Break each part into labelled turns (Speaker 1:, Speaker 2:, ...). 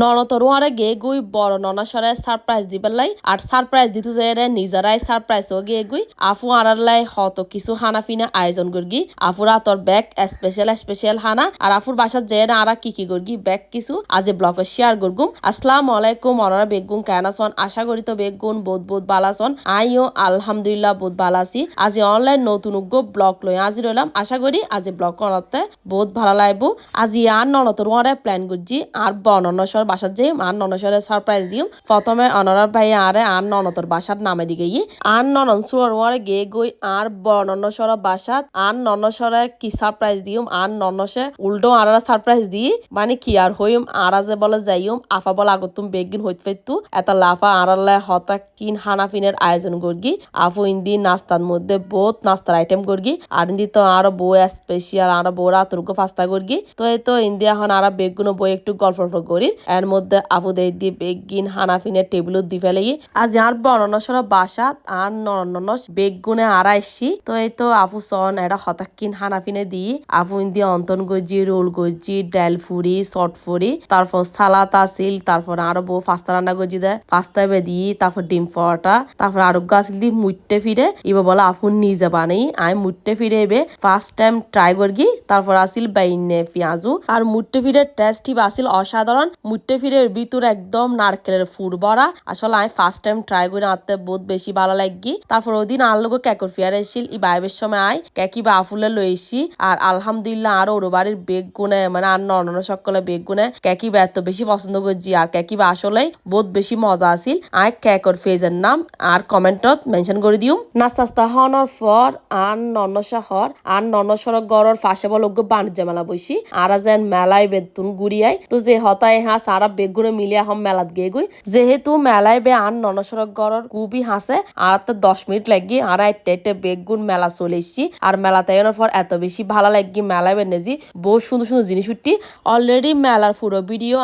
Speaker 1: ননতরু আরে গে গুই, বড় ননা সরে সারপ্রাইজ দিবার লাই, আর সারপ্রাইজ দিতু যে রে নিজেরাই সারপ্রাইজ ও গে গুই। আফু আরার লাই হত কিছু হানা ফিনা আয়োজন করগি। আফুরা তোর ব্যাগ স্পেশাল স্পেশাল হানা, আর আফুর বাসার যে আরা কি কি করগি, ব্যাগ কিছু আজ ব্লগে শেয়ার করগুম। আসসালামু আলাইকুম, অনারা বেগুন কেনাসন, আশা করি তো বেগুন বহুত বহুত বালাসন। আইও, আলহামদুলিল্লাহ বহুত বালাসি। আজ অনলাইন নতুন উগ্র ব্লগ লই আজি রইলাম আশা করি আজ ব্লগ করাতে বহুত ভালো লাগবো আজি আর ননতর ওয়ারে প্ল্যান করছি, আর বননসর বাসার যে আর ননসরে সারপ্রাইজ দিম প্রথমে অনরার ভাই আরে আর ননতর বাসার নামে দিকে গিয়ে আর ননন ওয়ারে গে গই আর বননসর বাসাত আর ননসরে কি সারপ্রাইজ দিম আর ননসে উল্টো আর সারপ্রাইজ দি মানে কি আর হইম আর যে বলে যাইম, আফা বলে আগতুম বেগিন হইত ফেতু এটা লাফা আড়ালে হতা কিন হানাফিনের আয়োজন করগি আফু ইন্দি নাস্তার মধ্যে বহুত নাস্তার আইটেম করগি আর ইন্দি তো আরও বউ স্পেশাল আরও বউ রাতুর্গ ফাস্তা করগি তো এই তো ইন্দি এখন আর বেগুনো বই একটু গল্প করি এর মধ্যে আফু দেই দিয়ে বেগিন হানাফিনের টেবিলত দি ফেলে আজ আর বর্ণনসর বাসা আর নরনস বেগুনে আর আইসি তো এই তো আফু সন এটা হতাক্কিন হানাফিনে দি। আফু ইন্দি, অন্তন গজি, রোল গজি ডাল ফুরি শর্ট ফুরি, তারপর সালাত আসিল, তারপর আরও বউ ফাস্তা রান্না গজি দেয়, পাস্তা বেদি তারপর ডিম পরোটা, তারপর আরও আসিল দি মুইটে ফিরে ইবা বলে, আফু, নিজে বানাই। আই মুইটে ফিরে এবে ফার্স্ট টাইম ট্রাই করগি, তারপর আসিল বাইনে পেঁয়াজু। আর মুট্টে ফিরে টেস্ট আসিল অসাধারণ। মুট্টে ফিরে ভিতর একদম নারকেলের ফুড ভরা। আসলে আমি ফার্স্ট টাইম ট্রাই করে আনতে বহুত বেশি ভালো লাগি। তারপর ওদিন আর লোক ক্যাকর ফিয়ার এসিল ই বাইবের সময় আয় ক্যাকি বা আফুলে লইছি আর আলহামদুলিল্লাহ আর ওর বাড়ির বেগ গুনে মানে আর অন্য সকলে বেগ গুনে ক্যাকি বা এত বেশি পছন্দ করছি। আর ক্যাকি বা আসলে বহুত বেশি মজা আসিল আয় ক্যাকর ফেজের নাম, আর কমেন্টত মেনশন করে দিও। নাস্তা আস্তা হওয়ার পর আর নন্ন শহর, আর নন্ন সড়ক ফাঁসে বল বাণিজ্য মেলা বইছি আর যেন মেলায় বেতুন গুড়িয়াই তো যে হতায় হা সারা বেগুনে মিলিয়া হম মেলাত গে গুই যেহেতু মেলায় বে আন ননসরক গড়র কুবি হাসে, আর তো দশ মিনিট লাগি আর একটা একটা বেগুন মেলা চলে এসছি। আর মেলাতে তাইনের পর এত বেশি ভালো লাগি মেলায় বেনেজি বহু সুন্দর সুন্দর জিনিস উঠি অলরেডি মেলার পুরো ভিডিও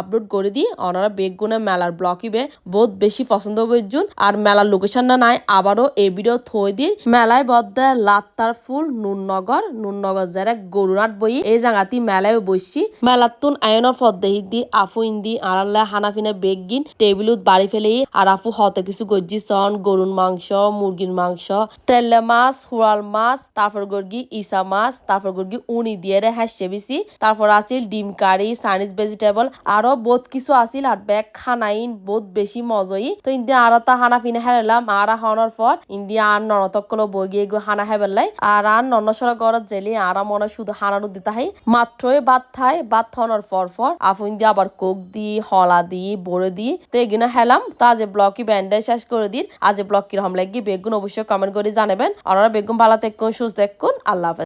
Speaker 1: আপলোড করে দিই। ওনারা বেগুনে মেলার ব্লকই বে বহুত বেশি পছন্দ করছুন আর মেলার লোকেশন না নাই, আবারও এই ভিডিও থই দিই। মেলায় বদ্দে লাত্তার ফুল, নুননগর নুননগর যারা গরুনাট বই। এই জায়গাতি মেলায় বসছি। মেলাতুন আয়নের পদ্দেহি দি আফু ইন্দি আড়াল্লা হানাফিনে বেগিন টেবিলত বাড়ি ফেলেই আর আফু হতে কিছু গজ্জি সন গরুর মাংস, মুরগির মাংস। তেলে মাছ হুড়াল মাছ, তারপর গর্গি, ইসা মাছ, তারপর গর্গি, উনি দিয়ে রে হাসছে বেশি। তারপর আসিল ডিম কারি, চাইনিজ ভেজিটেবল, আরও বহুত কিছু আসিল, আর ব্যাগ, খানাইন, বহুত বেশি মজই। তো ইন্দি আর তা হানা ফিনে হেলাম আর হানার পর ইন্দি আর ননতকলো বই গিয়ে গো হানা হেবেলাই আর আর ননসরা গরত জেলি, আর মনে শুধু হানানো দিতে হাই মাত্রই বাদ থাই বাদ থানোর পর পর আফু দিয়ে আবার কোক দি, হলা দি, বড়ে দি। তো এগুলো হেলাম। তা যে ব্লকি ব্যান্ডে শেষ করে দিন। আজ ব্লক কীরকম লাগি বেগুন অবশ্যই কমেন্ট করে জানাবেন। আর বেগুন ভালো থাকুন সুস্থ দেখুন আল্লাহ হাফেজ।